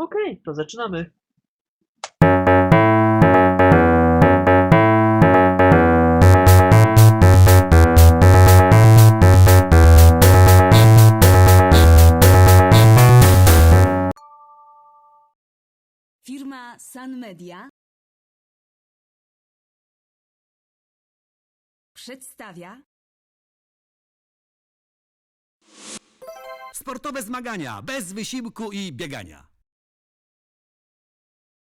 Okej, to zaczynamy. Firma Sun Media przedstawia Sportowe zmagania bez wysiłku i biegania.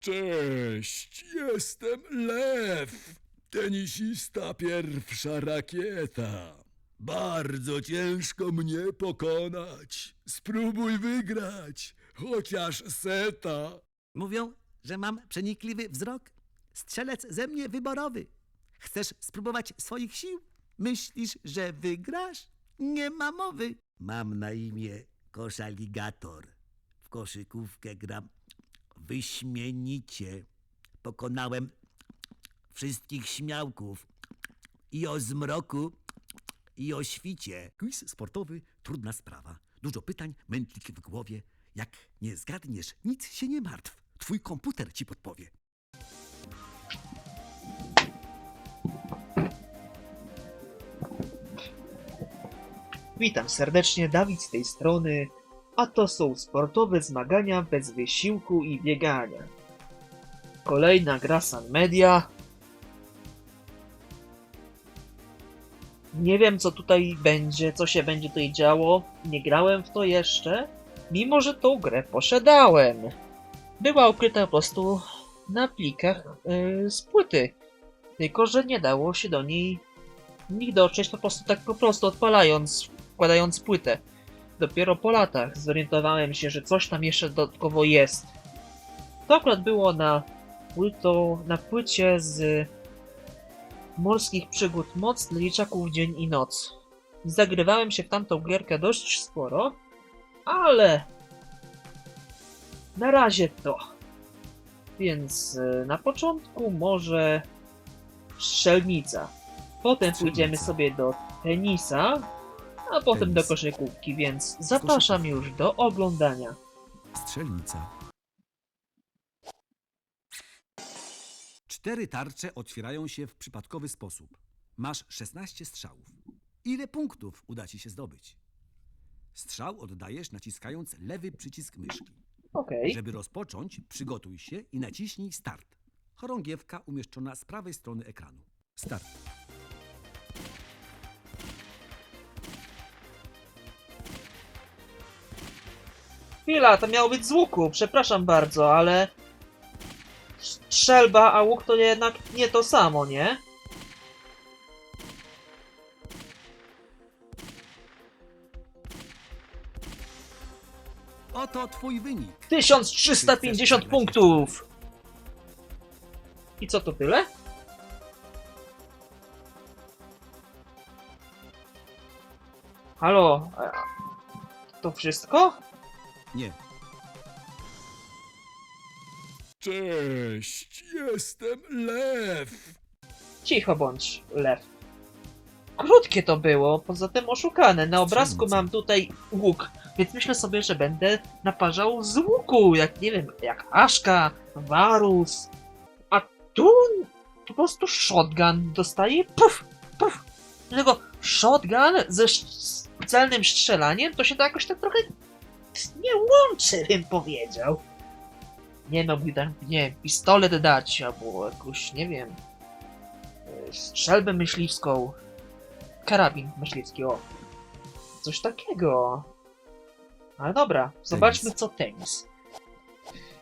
Cześć, jestem Lew, tenisista pierwsza rakieta. Bardzo ciężko mnie pokonać. Spróbuj wygrać, chociaż seta. Mówią, że mam przenikliwy wzrok. Strzelec ze mnie wyborowy. Chcesz spróbować swoich sił? Myślisz, że wygrasz? Nie ma mowy. Mam na imię koszaligator. W koszykówkę gram wyśmienicie. Pokonałem wszystkich śmiałków. I o zmroku, i o świcie. Quiz sportowy, trudna sprawa. Dużo pytań, mętlik w głowie. Jak nie zgadniesz, nic się nie martw. Twój komputer ci podpowie. Witam serdecznie, Dawid z tej strony, a to są sportowe zmagania bez wysiłku i biegania. Kolejna gra Sun Media. Nie wiem co tutaj będzie, co się będzie tutaj działo. Nie grałem w to jeszcze, mimo że tą grę posiadałem. Była ukryta po prostu na plikach yy, z płyty. Tylko, że nie dało się do niej nigdy dotrzeć po prostu tak po prostu odpalając, wkładając płytę. Dopiero po latach zorientowałem się, że coś tam jeszcze dodatkowo jest. To akurat było na, płyto, na płycie z morskich przygód Moc dla dzieciaków dzień i noc. Zagrywałem się w tamtą gierkę dość sporo, ale na razie to. Więc e, na początku może strzelnica. Potem pójdziemy sobie do tenisa, a potem do koszykówki, więc zapraszam już do oglądania. Strzelnica. Cztery tarcze otwierają się w przypadkowy sposób. Masz 16 strzałów. Ile punktów uda ci się zdobyć? Strzał oddajesz naciskając lewy przycisk myszki. Okej. Żeby rozpocząć, przygotuj się i naciśnij start. Chorągiewka umieszczona z prawej strony ekranu. Start. Chwila, to miało być z łuku, przepraszam bardzo, ale... Strzelba, a łuk to jednak nie to samo, nie? Oto twój wynik. 1350 punktów! I co to tyle? Halo? e, To wszystko? Nie, Cześć, jestem Lew. Cicho bądź, lew. Krótkie to było, poza tym oszukane. Na obrazku mam tutaj łuk, więc myślę sobie, że będę naparzał z łuku, jak nie wiem, jak Aszka, Varus. A tu po prostu shotgun dostaje puf, puf. Dlatego shotgun ze sz- celnym strzelaniem to się to jakoś tak trochę nie łączy, bym powiedział. Nie no, by tam, nie wiem, pistolet dać, albo jakoś, nie wiem, e, strzelbę myśliwską, karabin myśliwski, o. Coś takiego. Ale dobra, zobaczmy co tenis.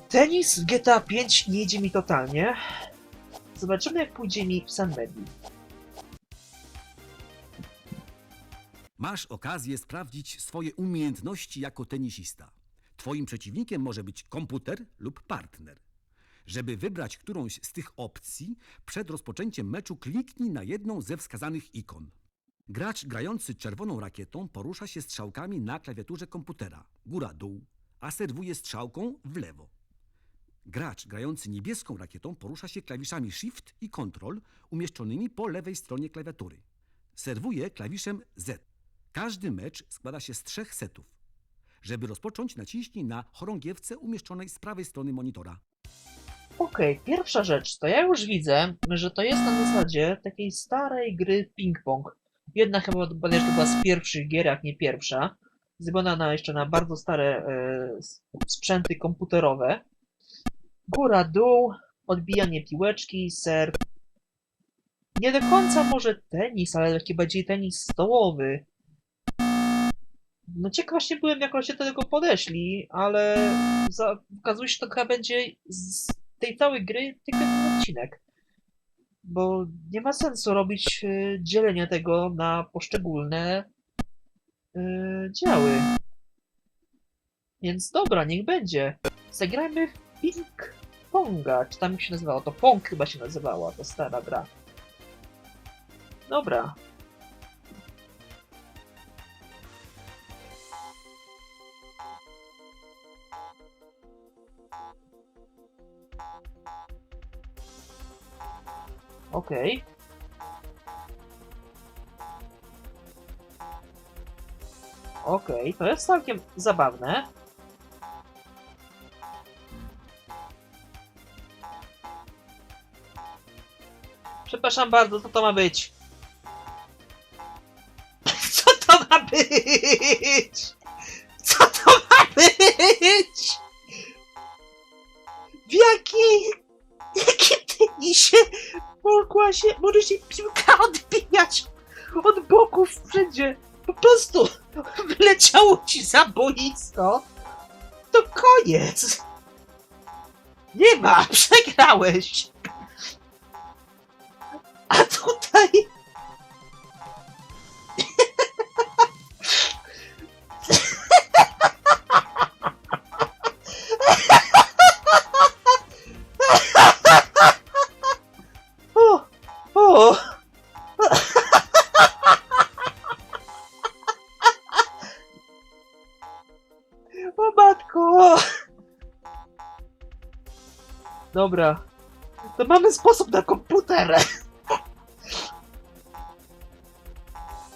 Tenis w GTA 5 nie idzie mi totalnie. Zobaczymy jak pójdzie mi w San Medi. Masz okazję sprawdzić swoje umiejętności jako tenisista. Twoim przeciwnikiem może być komputer lub partner. Żeby wybrać którąś z tych opcji, przed rozpoczęciem meczu kliknij na jedną ze wskazanych ikon. Gracz grający czerwoną rakietą porusza się strzałkami na klawiaturze komputera góra-dół, a serwuje strzałką w lewo. Gracz grający niebieską rakietą porusza się klawiszami Shift i Ctrl umieszczonymi po lewej stronie klawiatury. Serwuje klawiszem Z. Każdy mecz składa się z trzech setów. Żeby rozpocząć, naciśnij na chorągiewce umieszczonej z prawej strony monitora. Okej, pierwsza rzecz, to ja już widzę, że to jest na zasadzie takiej starej gry ping-pong. Jedna chyba z pierwszych gier, jak nie pierwsza. Zrobiona na, jeszcze na bardzo stare e, sprzęty komputerowe. Góra, dół, odbijanie piłeczki, serw. Nie do końca może tenis, ale taki bardziej tenis stołowy. No ciekaw właśnie byłem, jak się do tego podeszli, ale za, okazuje się, że to gra będzie z tej całej gry tylko jeden odcinek. Bo nie ma sensu robić y, dzielenia tego na poszczególne y, działy. Więc dobra, niech będzie. Zagrajmy w Ping Ponga. Czy tam się nazywało? To Pong chyba się nazywała, to stara gra. Dobra. Okej. Okej, to jest całkiem zabawne. Przepraszam bardzo, co to ma być? Co to ma być? Co to ma być? W jakiej... Jakim tenisie mogła się... Może się piłka odbijać od boków wszędzie? Po prostu wyleciało ci za boisko. To koniec. Nie ma, przegrałeś. A tutaj... Dobra. To mamy sposób na komputer.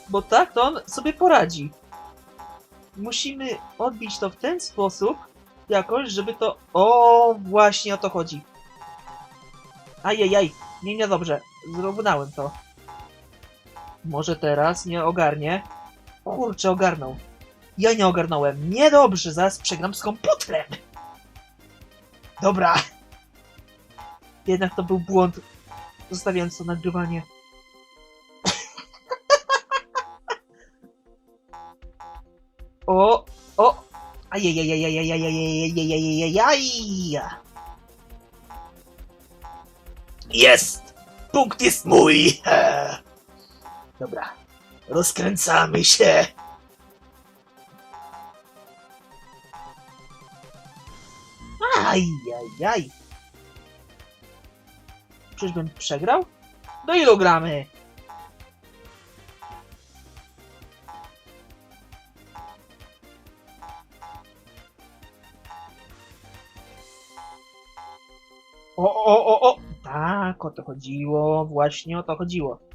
Bo tak to on sobie poradzi. Musimy odbić to w ten sposób, jakoś, żeby to... O, właśnie o to chodzi. Ajajaj, nie, nie dobrze. Zrównałem to. Może teraz nie ogarnie. Kurczę, ogarnął. Ja nie ogarnąłem. Niedobrze, zaraz przegram z komputerem. Dobra jednak to był błąd, zostawiając to nagrywanie. o, o, jest! Punkt jest mój! Dobra, rozkręcamy się! Czyżbym przegrał? Do ilu gramy? O, o, o, o! Tak, o to chodziło, właśnie o to chodziło.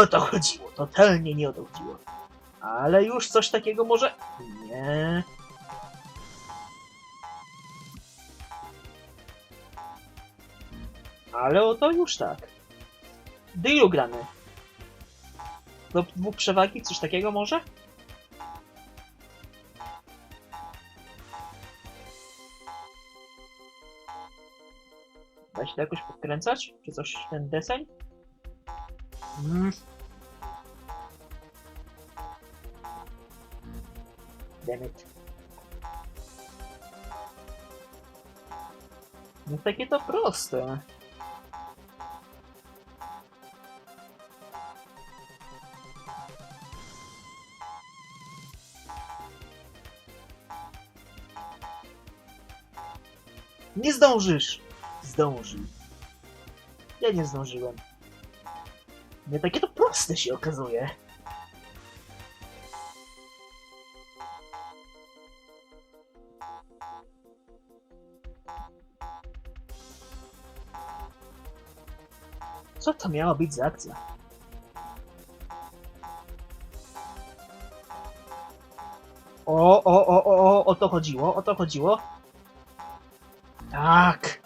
O to chodziło, totalnie nie o to chodziło. Ale już coś takiego może... Nie... Ale o to już tak. Do ilu gramy? Do dwóch przewagi? Coś takiego może? Da się to jakoś podkręcać? Czy coś ten deseń? Mm. Damn it. No takie to proste. Nie zdążysz! Zdążył. Ja nie zdążyłem. Nie takie to proste się okazuje. Co to miała być za akcja? O, o, o, o, o, o to chodziło, o to chodziło. Tak.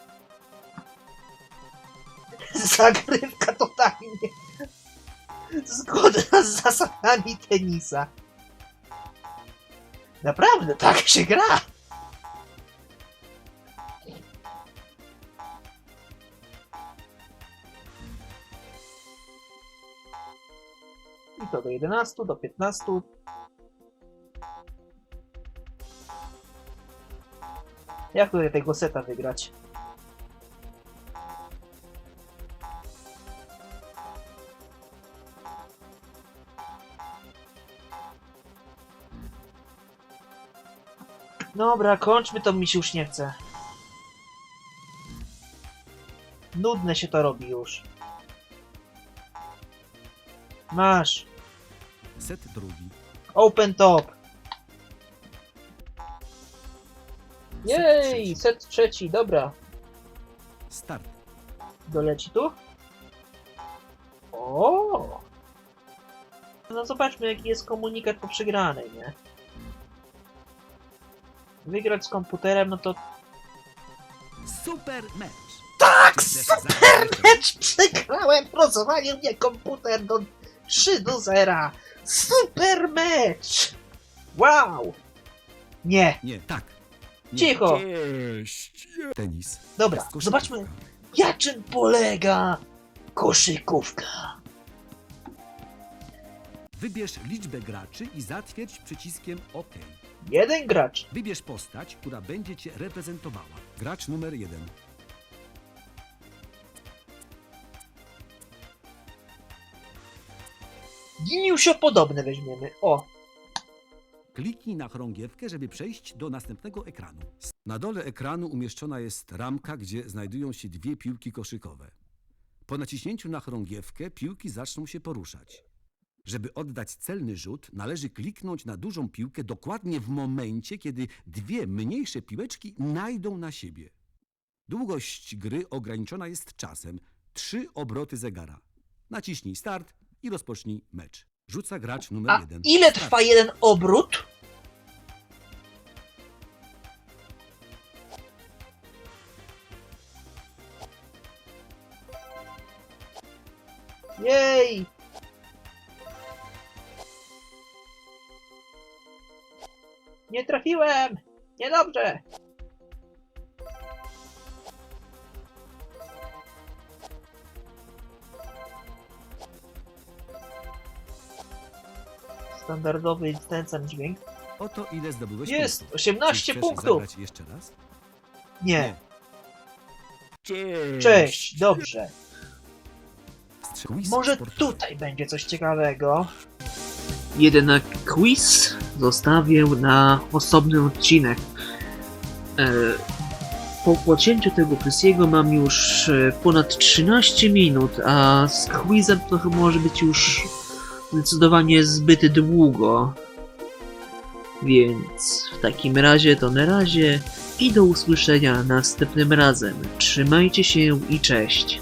Zagrywka totalnie zgodna z zasadami tenisa. Naprawdę, tak się gra. I to do 11, do 15. Jak tutaj tego seta wygrać? Dobra, kończmy to, mi się już nie chce. Nudne się to robi już. Masz. Set drugi. Open top. Jej, trzeci. set trzeci, dobra. Start. Doleci tu? O! No zobaczmy jaki jest komunikat po przegranej, nie? Wygrać z komputerem, no to Super mecz. tak, super mecz! Przegrałem, rozwalił mnie komputer do 3 do 0. Super mecz! Wow! Nie, Nie, tak. Nie. cicho! Cześć. Tenis. Dobra, koszykówka. zobaczmy na czym polega koszykówka. Wybierz liczbę graczy i zatwierdź przyciskiem OK. Jeden gracz. Wybierz postać, która będzie cię reprezentowała. Gracz numer jeden. Giniusio podobne weźmiemy. O, Kliknij na chorągiewkę, żeby przejść do następnego ekranu. Na dole ekranu umieszczona jest ramka, gdzie znajdują się dwie piłki koszykowe. Po naciśnięciu na chorągiewkę piłki zaczną się poruszać. Żeby oddać celny rzut, należy kliknąć na dużą piłkę dokładnie w momencie, kiedy dwie mniejsze piłeczki najdą na siebie. Długość gry ograniczona jest czasem. Trzy obroty zegara. Naciśnij start i rozpocznij mecz. Rzuca gracz numer a jeden. ile Start. trwa jeden obrót? Jej! Nie trafiłem! Niedobrze! Standardowy ten dźwięk. Oto ile zdobyłeś Jest! punktów. 18 Czy chcesz punktów! zagrać jeszcze raz? Nie. Cześć. Cześć, dobrze. Może sportowy. tutaj będzie coś ciekawego. Jeden quiz zostawię na osobny odcinek. E, po pocięciu tego Krysiego mam już e, ponad 13 minut, a z quizem to może być już zdecydowanie zbyt długo. Więc w takim razie to na razie i do usłyszenia następnym razem. Trzymajcie się i cześć.